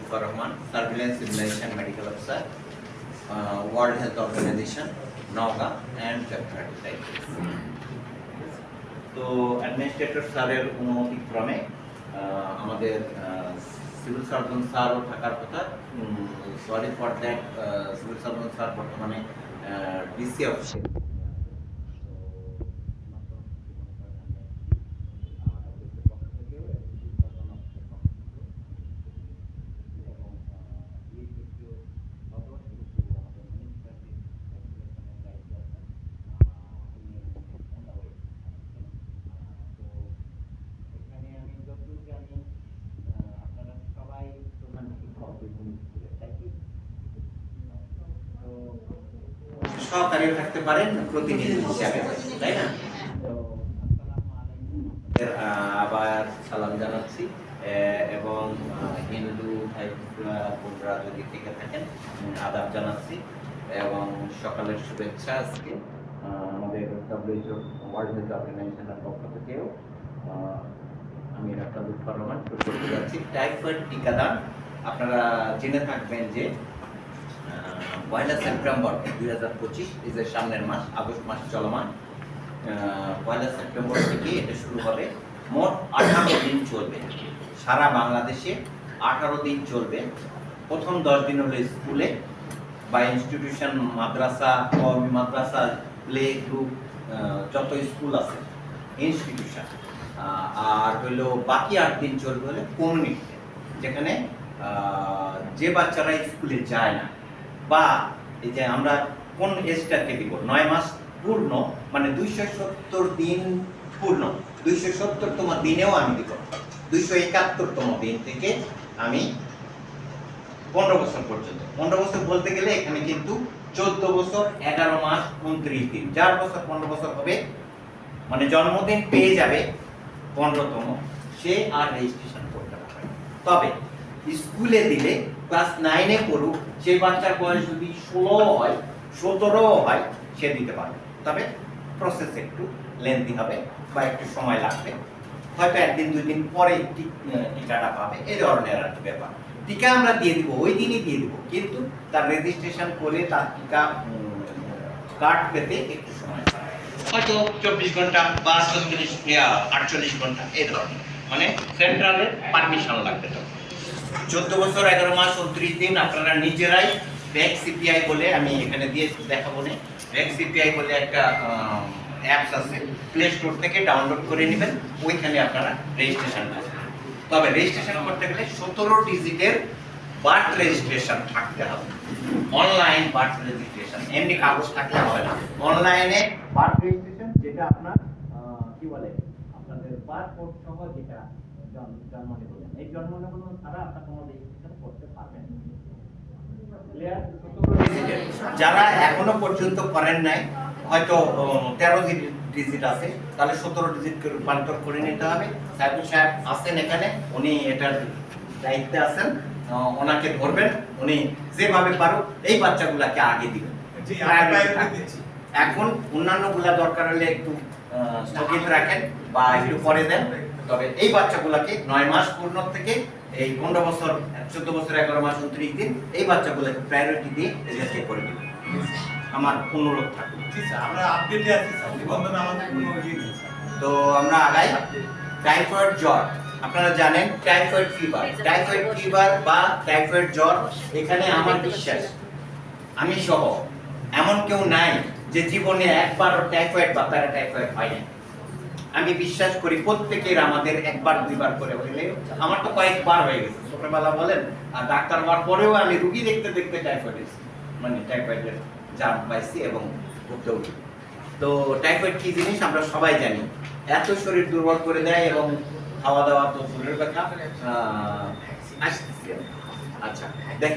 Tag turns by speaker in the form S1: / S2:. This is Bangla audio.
S1: Lutfur Rahman surveillance immunization medical officer world health organization Naogaon and তো অ্যাডমিনিস্ট্রেটর স্যারের অনুমতিক্রমে আমাদের সিভিল সার্জন স্যারও থাকার কথা sorry for that civil surgeon sir বর্তমানে ডিসি অফিসে এখানে আমি যতদূর জানি আহ, আপনারা সবাই প্রধান শিক্ষক বিভিন্ন স্কুলে, তাই কি? তো সহকারীও থাকতে পারেন প্রতিনিধি হিসাবে তাই না? আহ, আবার সালাম জানাচ্ছি। এবং হিন্দু ভাই বোনরা যদি থেকে থাকেন আদাব জানাচ্ছি। এবং সকালের শুভেচ্ছা আজকে আমাদের ডব্লিউএইচও ওয়ার্ল্ড হেলথ অর্গানাইজেশনের পক্ষ থেকেও আমি ডাক্তার লুৎফর রহমান শুরু করতে যাচ্ছি। টাইফয়েড টিকাদান। আপনারা জেনে থাকবেন যে পয়লা সেপ্টেম্বর দুই হাজার পঁচিশ, এই যে সামনের মাস, আগস্ট মাস চলমান পয়লা সেপ্টেম্বর থেকে এটা শুরু হবে। মোট আঠারো দিন চলবে। সারা বাংলাদেশে আঠারো দিন চলবে। প্রথম দশ দিন হলো স্কুলে বা ইনস্টিটিউশন মাদ্রাসা মাদ্রাসা প্লে গ্রুপ যত স্কুল আছে ইনস্টিটিউশন আর হলো বাকি আট দিন চলবে হলে কমিউনিটিতে যেখানে যে বাচ্চারা স্কুলে যায় না বা এই যে আমরা কোন এজটাকে দিব? নয় মাস পূর্ণ মানে দুইশো সত্তর দিন পূর্ণ। দুইশো সত্তরতম দিনেও আমি দিব। দুইশো একাত্তরতম দিন থেকে আমি পনেরো বছর পর্যন্ত। পনেরো বছর বলতে গেলে এখানে কিন্তু চোদ্দ বছর, এগারো মাস, উনত্রিশ দিন। চার বছর পনেরো বছর হবে মানে জন্মদিন পেয়ে যাবে পনেরোতম, সে আর রেজিস্ট্রেশন করতে পারবে তবে স্কুলে দিলে ক্লাস নাইনে পড়ুক সেই বাচ্চার বয়স যদি ষোলো হয়, সতেরো হয়, সে দিতে পারবে। তবে প্রসেস একটু লেন্দি হবে বা একটু সময় লাগবে। হয়তো একদিন দুই দিন পরে টিকাটা পাবে। এই ধরনের আর কি ব্যাপার। টিকা আমরা দিয়ে দিব, ওই দিনই দিয়ে দিব। কিন্তু তার রেজিস্ট্রেশন করে তার টিকা কার্ড পেতে একটু সময় হয়তো চব্বিশ ঘণ্টা বা চল্লিশ আটচল্লিশ ঘণ্টা এই ধরনের। মানে সেন্ট্রালের পারমিশন লাগবে তখন। চোদ্দ বছর, এগারো মাস, উনত্রিশ দিন আপনারা নিজেরাই ব্যাক সিপিআই বলে আমি এখানে দিয়ে দেখাবো না। ব্যাক সিপিআই বলে একটা অ্যাপস আছে। প্লে স্টোর থেকে ডাউনলোড করে নেবেন, ওইখানে আপনারা রেজিস্ট্রেশন করবেন তবে রেজিস্ট্রেশন করতে গেলে সতেরো ডিজিটের বার্থ রেজিস্ট্রেশন থাকতে হবে। অনলাইন বার্থ রেজিস্ট্রেশন এমনি কাগজ থাকলে হবে না। অনলাইনে বার্থ রেজিস্ট্রেশন যেটা আপনার কি বলে? আপনাদের বারকোড সহ যেটা জন- জন্ম নিবন্ধন এই জন্ম নিবন্ধন ছাড়া আপনার কোনো রেজিস্ট্রেশন করতে পারবেন। যারা এখনও পর্যন্ত করেন নাই হয়তো তেরো ডিজিট আছে তাহলে সতেরো ডিজিট রূপান্তর করে নিতে হবে। সাইফুল সাহেব আছেন এখানে উনি এটার দায়িত্বে আছেন আহ, ওনাকে ধরবেন উনি যেভাবে পারুক এই বাচ্চাগুলাকে আগে দিবেন। এখন অন্যান্যগুলা দরকার হলে একটু আহ, স্থগিত রাখেন। বা একটু পরে দেন। তবে এই বাচ্চাগুলাকে নয় মাস পূর্ণ থেকে এই পনেরো বছর চোদ্দ বছর এগারো মাস উনত্রিশ দিন এই বাচ্চাগুলোকে প্রায়োরিটি দিয়ে রেজিস্ট্রি করে দিন আমার অনুরোধ থাকবে
S2: আমরা আপডেটে আছি নিবন্ধন আমাদের কোনো ইয়ে নেই
S1: তো আমরা আগাই। টাইফয়েড জ্বর। আপনারা জানেন টাইফয়েড ফিভার টাইফয়েড ফিভার বা টাইফয়েড জ্বর এখানে আমার বিশ্বাস। আমি সহ এমন কেউ নাই যে জীবনে একবার টাইফয়েড বা প্যারাটাইফয়েড হয় না আমি বিশ্বাস করি প্রত্যেকের আমাদের একবার, দুইবার করে হইলে, আমার তো কয়েকবার হয়ে গেছে। ছোটবেলা বলেন, আর ডাক্তার হওয়ার পরেও আমি রুগী দেখতে দেখতে টাইফয়েড মানে টাইফয়েডের জাম পাইছি এবং ভুগতেও তো টাইফয়েড কি জিনিস আমরা সবাই জানি। এত শরীর দুর্বল করে দেয় এবং খাওয়া দাওয়া তো দূরের কথা। আচ্ছা দেখেন।